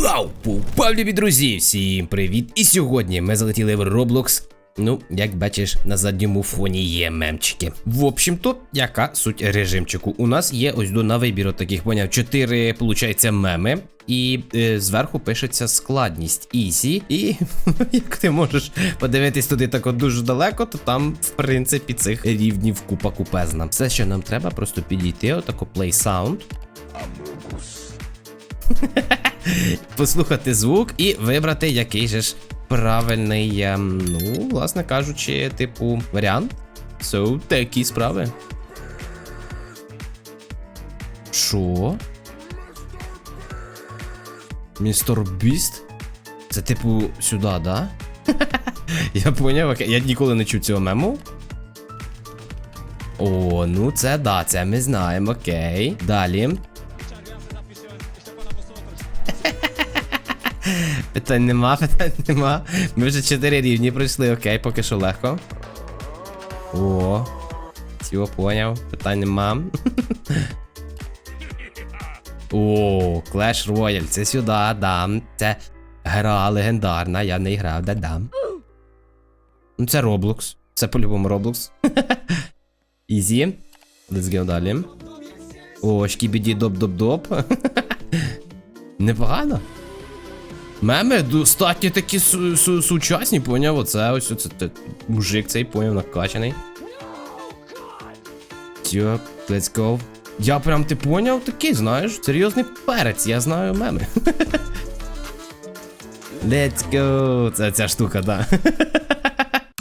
Вау! Попав, любі друзі! Всім привіт! І сьогодні ми залетіли в Roblox. Ну, як бачиш, на задньому фоні є мемчики. В общем-то, яка суть режимчику? У нас є ось до на вибір от таких поняв. Чотири, получається, меми. І е, зверху пишеться складність Easy. І як ти можеш подивитись туди так от дуже далеко, то там, в принципі, цих рівнів купа купезна. Все, що нам треба, просто підійти, отако play sound. послухати звук і вибрати який же ж правильний, ем, ну, власне кажучи, типу, варіант. So, такі справи. Що? Містер Біст? Це типу сюди, да? Я поняв. Я ніколи не чув цього мему. О, ну це да, це ми знаємо, окей. Далі. Питань нема, питань нема. Ми вже 4 рівні пройшли, окей, поки що легко. О, цього поняв, питань нема. О, Clash Royale, це сюди, дам. Це гра легендарна, я не грав, да дам. Ну це Roblox. Це по-любому Roblox. Easy. Let's go далі. О, шкібіді доп-доп-доп. Непогано. Меми достатньо такі су су сучасні, поняв? Оце ось оце те, мужик цей поняв накачаний. Тьоп, let's go. Я прям ти поняв такий, знаєш, серйозний перець, я знаю меми. Let's go. Це ця штука, да.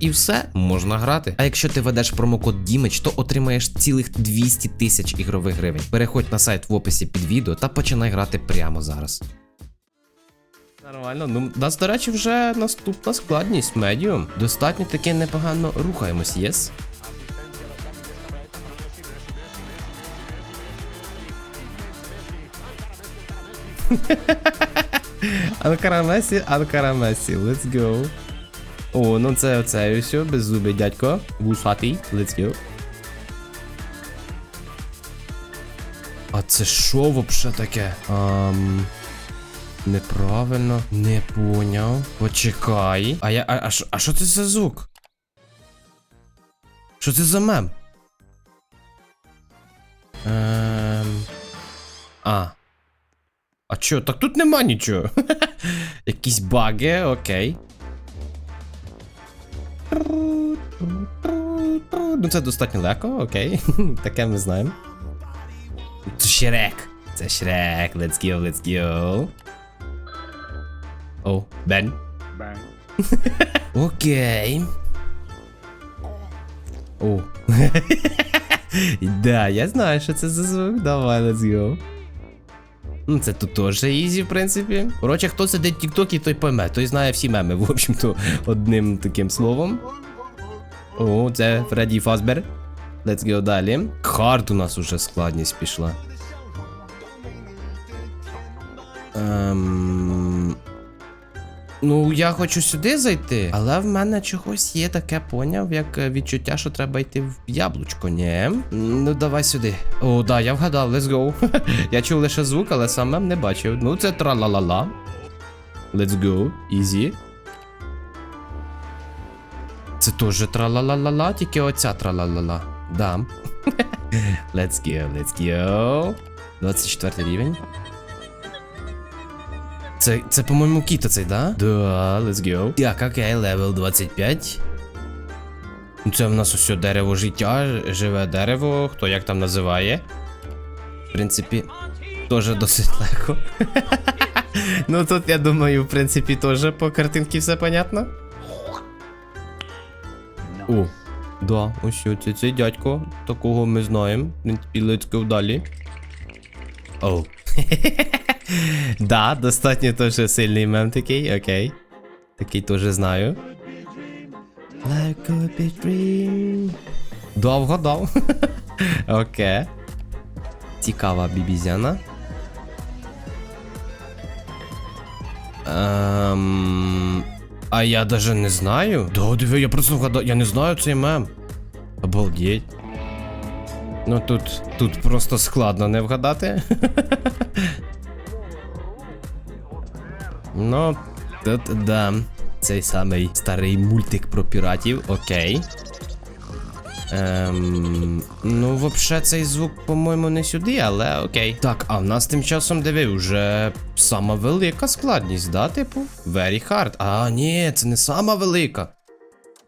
і все можна грати. А якщо ти ведеш промокод Дімич, то отримаєш цілих 200 тисяч ігрових гривень. Переходь на сайт в описі під відео та починай грати прямо зараз. Нормально, ну нас, до речі, вже наступна складність медіум. Достатньо таки непогано рухаємось, єс. Анкара Месі, Анкара Месі, let's go. О, ну це оце ось, беззубий дядько. Вусатий, let's go. А це що вообще таке? Ам... Неправильно, не поняв. Почекай. А я. А, що- а це за звук? Що це за мем? Ем... А. А чо? Так тут нема нічого. Якісь баги, окей. Ну це достатньо легко, окей. Таке ми знаємо. Це Шрек. Це Шрек. Let's go, let's go. О, Бен. Бен. Окей. О. да, я знаю, що це за звук. Давай, let's go. Ну, це тут теж ізі, в принципі. Коротше, хто сидить в Тіктокі, той пойме, той знає всі меми, в общем-то, одним таким словом. О, це Фредді Фазбер. Let's go далі. Хард у нас уже складність пішла. Ем... Ну, я хочу сюди зайти, але в мене чогось є таке поняв, як відчуття, що треба йти в яблучко. Ні. Ну, давай сюди. О, да, я вгадав, let's go. я чув лише звук, але сам не бачив. Ну, це тра-ла-ла-ла. Let's go. Easy. Це теж тра-ла-ла-ла-ла, тільки оця тра-ла-ла-ла. Да. let's go, let's go. 24 рівень. Це, це по-моєму, кіта цей, да? Да, let's go. Так, окей, левел 25. Ну, Це в нас усе дерево життя, живе дерево, хто як там називає. В принципі, теж досить легко. ну тут, я думаю, в принципі, теж по картинці все понятно. О, да, ось що, це цей дядько. Такого ми знаємо. В принципі, let's go далі. Оу. Да, достатньо теж сильний мем такий, окей. Такий теж знаю. Like a big dream. Довго дав. Окей. Цікава бібізяна. Ем, а я даже не знаю. Да, диви, я просто вгадав. Я не знаю цей мем. Обалдеть. Ну тут, тут просто складно не вгадати. ну, тут, да. Цей самий старий мультик про піратів, окей. Ем, ну, взагалі, цей звук, по-моєму, не сюди, але окей. Так, а в нас тим часом диви, вже сама велика складність, да, типу? Very hard. А, ні, це не сама велика.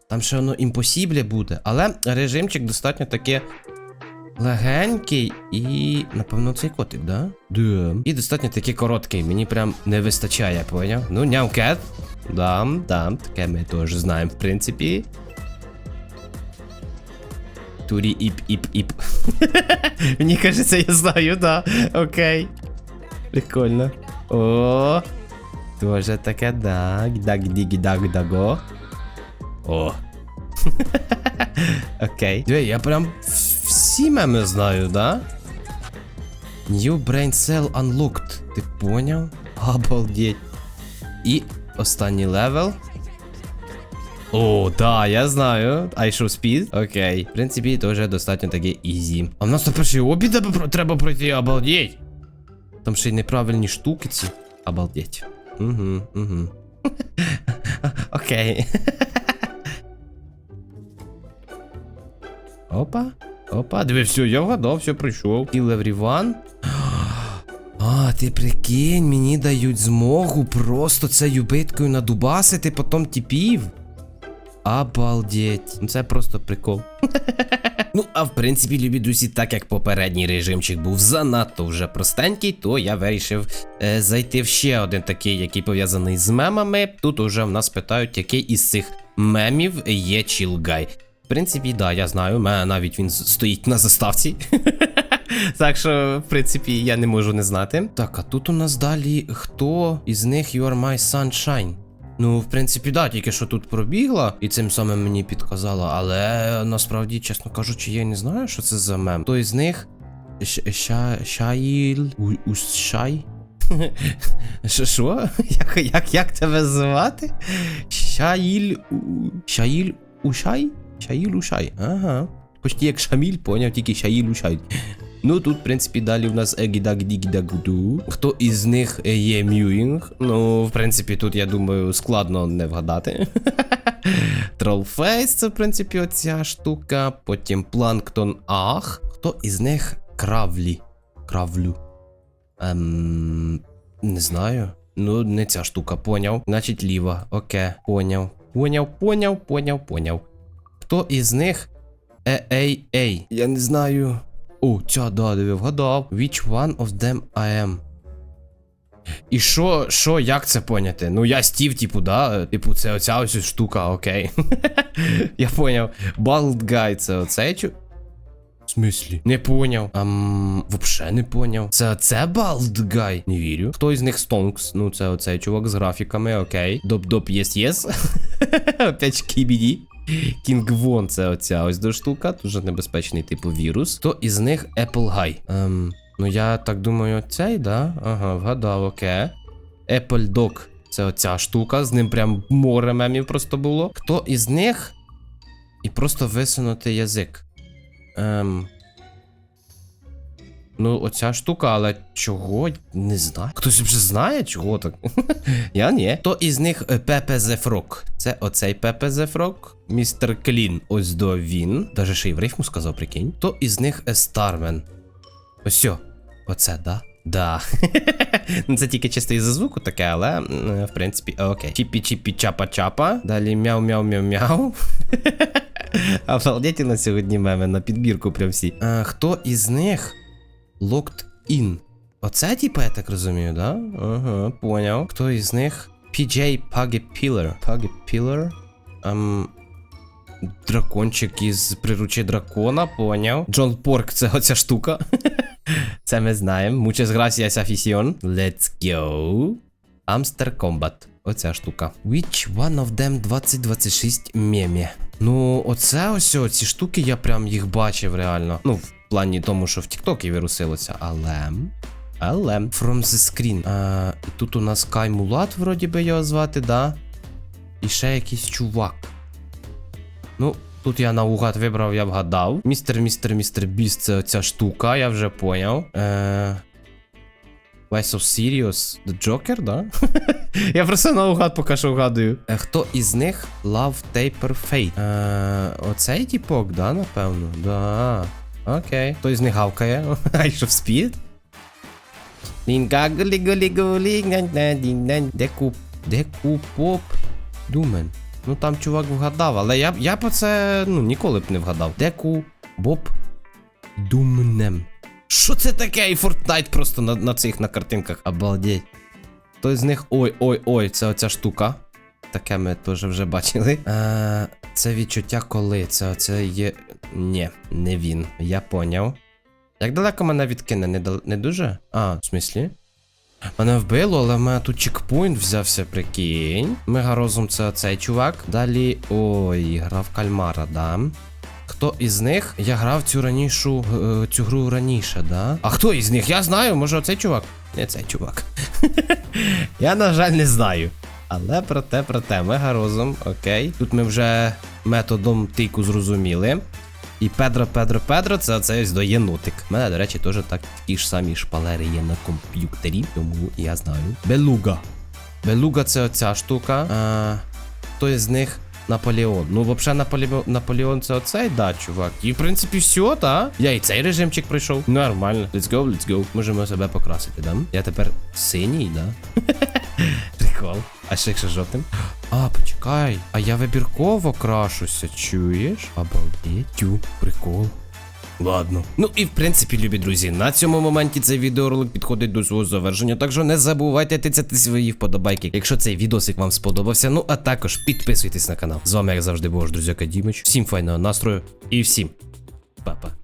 Там ще воно імпосібле буде. Але режимчик достатньо таке легенький і. Напевно, цей котик, да? Да. І достатньо таки короткий. Мені прям не вистачає, поняв? Ну, нямкет. Да, да, таке ми теж знаємо, в принципі. Турі іп іп іп. Мені кажеться, я знаю, да. Окей. Прикольно. О. Тоже таке даг, даг, дігі, даг, даго. О. Окей. Диви, я прям в- всі меми знаю, да? New Brain Cell Unlocked. Ти поняв? Обалдеть. І останній левел. О, да, я знаю. I show speed. Окей. В принципі, вже достатньо таке ізі. А в нас то перший обід треба пройти, обалдеть. Там ще й неправильні штуки ці. Обалдеть. Угу, угу. Окей. Опа. Опа, диви, все, я вгадав, все пройшов. Kill everyone. А, ти прикинь, мені дають змогу просто цією биткою надубасити потім тіпів. Обалдеть. Ну це просто прикол. ну, а в принципі, любі друзі, так як попередній режимчик був занадто вже простенький, то я вирішив е, зайти в ще один такий, який пов'язаний з мемами. Тут уже в нас питають, який із цих мемів є чілгай. В принципі, да, я знаю, мене навіть він стоїть на заставці. Так що, в принципі, я не можу не знати. Так, а тут у нас далі хто із них You are my sunshine? Ну, в принципі, да, тільки що тут пробігла і цим самим мені підказала, але насправді, чесно кажучи, я не знаю, що це за мем. Той з них. Щ- Ща. Щаїл. У- Ущай? Що? Як, як, як тебе звати? Щаїль. у- Щаїль Ушай? Щаїль Ушай. Ага. Почти як Шаміль, поняв, тільки Щаїль Ушай. Ну тут, в принципі, далі у нас Егідаг Дігідагуду. Хто із них є Мюїнг? Ну, в принципі, тут, я думаю, складно не вгадати. Тролфейс, це, в принципі, оця штука. Потім Планктон Ах. Хто із них Кравлі? Кравлю. Ем. Не знаю. Ну, не ця штука, поняв. Значить, ліва. Окей, поняв. Поняв, поняв, поняв, поняв. Хто із них Е-ей-ей? Я не знаю. О, ця, да, диви, вгадав. Which one of them I am? І що, що, як це поняти? Ну, я Стів, типу, да? Типу, це оця ось штука, окей. я поняв. Bald guy, це оцей чу. В смислі? Не поняв. Ам, вообще не поняв. Це це Bald guy? Не вірю. Хто із них Stonks? Ну, це оцей чувак з графіками, окей. Доп-доп, єс єс. Опять кібіді. Кінг Вон це оця ось до штука, дуже небезпечний типу вірус. Хто із них Apple High. Ем, ну я так думаю, цей, да? Ага, вгадав, окей. Apple Dog це оця штука, з ним прям море мемів просто було. Хто із них? І просто висунути язик. Ем. Ну, оця штука, але чого? Не знаю. Хтось вже знає, чого так? Я ні. То із них е, Пепе Зе Фрок. Це оцей Пепе Зе Фрок. Містер Клін. Ось до він. Даже ще й в рифму сказав, прикинь. То із них е, Стармен. Ось. Оце, да? Да. ну це тільки чисто із-за звуку таке, але е, в принципі, окей. Чіпі чіпі чапа чапа. Далі мяу мяу мяу мяу. Обалдеть на сьогодні меми на підбірку прям всі. А, хто із них Locked in? Оце типа, я так розумію, да? Ага, поняв. Хто із них? PJ Puggy Pillar. Puggy Pillar. Ем... Дракончик із приручі дракона, поняв. Джон Порк, це оця штука. Це ми знаємо. Muchas gracias, afición. Let's go. Amster Combat. Оця штука. Which one of them 2026 мемі? Ну, оце ось ці штуки, я прям їх бачив реально. Ну, плані тому, що в TikTok вирусилося, але. Але. From the screen. А, тут у нас Кай Мулат, вроді би його звати, да? І ще якийсь чувак. Ну, тут я наугад вибрав, я вгадав. Містер, містер, містер Біст, це ця штука, я вже поняв. Е... Why so serious? The Joker, да? я просто наугад поки що вгадую. Е, хто із них Love Taper Fate? Е... Оцей типок, да, напевно? Да. Окей. Хто із них гавкає? Ай, що в спід? Лінга гулі гулі гулі Деку Деку поп Думен. Ну там чувак вгадав, але я, я б це ну, ніколи б не вгадав. Деку Боб Думнем. Що це таке? І Fortnite просто на, на цих на картинках. Обалдеть. Хто з них. Ой, ой, ой, це оця штука. Таке ми теж вже бачили. Е, це відчуття коли. Це оце є. Ні, не він. Я поняв. Як далеко мене відкине? Не, дал- не дуже? А, в смислі? Мене вбило, але в мене тут чекпоінт взявся, прикинь. Мегарозум це цей чувак. Далі. Ой, грав кальмара, да. Хто із них? Я грав цю ранішу е, цю гру раніше, да? А хто із них? Я знаю, може оцей чувак? Не цей чувак. Я, на жаль, не знаю. Але проте, проте, мегарозум, окей. Тут ми вже методом тику зрозуміли. І Педро, Педро, Педро, це оцей ось до єнотик. У мене, до речі, теж так ті ж самі шпалери є на комп'ютері, тому я знаю. Белуга. Белуга це оця штука. А, хто із них Наполеон. Ну, взагалі, Наполеон, Наполеон це оцей, да, чувак. І в принципі все, та. Я і цей режимчик пройшов. Нормально. Let's go, let's go. Можемо себе покрасити, да? Я тепер синій, да? Прикол. А ще якщо жовтим? А, почекай. А я вибірково крашуся, чуєш? Обалдеть. Тю, прикол. Ладно. Ну і в принципі, любі друзі, на цьому моменті цей відеоролик підходить до свого завершення. Так що не забувайте тицяти свої вподобайки, якщо цей відосик вам сподобався. Ну а також підписуйтесь на канал. З вами, як завжди, був ваш друзяка Дімич. Всім файного настрою і всім па-па.